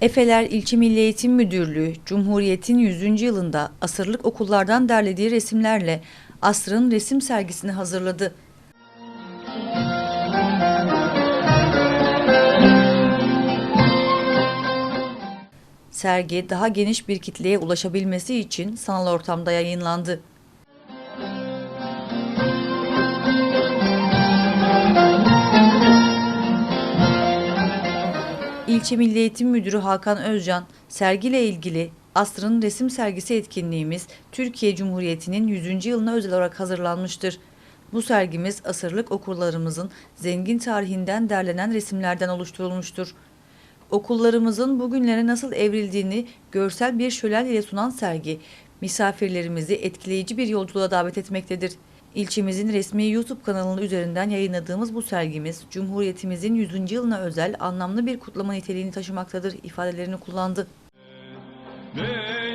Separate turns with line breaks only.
Efeler İlçe Milli Eğitim Müdürlüğü, Cumhuriyet'in 100. yılında asırlık okullardan derlediği resimlerle asrın resim sergisini hazırladı. Sergi daha geniş bir kitleye ulaşabilmesi için sanal ortamda yayınlandı. İlçe Milli Eğitim Müdürü Hakan Özcan, sergiyle ilgili Asrın Resim Sergisi etkinliğimiz Türkiye Cumhuriyeti'nin 100. yılına özel olarak hazırlanmıştır. Bu sergimiz asırlık okullarımızın zengin tarihinden derlenen resimlerden oluşturulmuştur. Okullarımızın bugünlere nasıl evrildiğini görsel bir şölen ile sunan sergi, misafirlerimizi etkileyici bir yolculuğa davet etmektedir. İlçemizin resmi YouTube kanalı üzerinden yayınladığımız bu sergimiz, Cumhuriyetimizin 100. yılına özel anlamlı bir kutlama niteliğini taşımaktadır ifadelerini kullandı.
Bin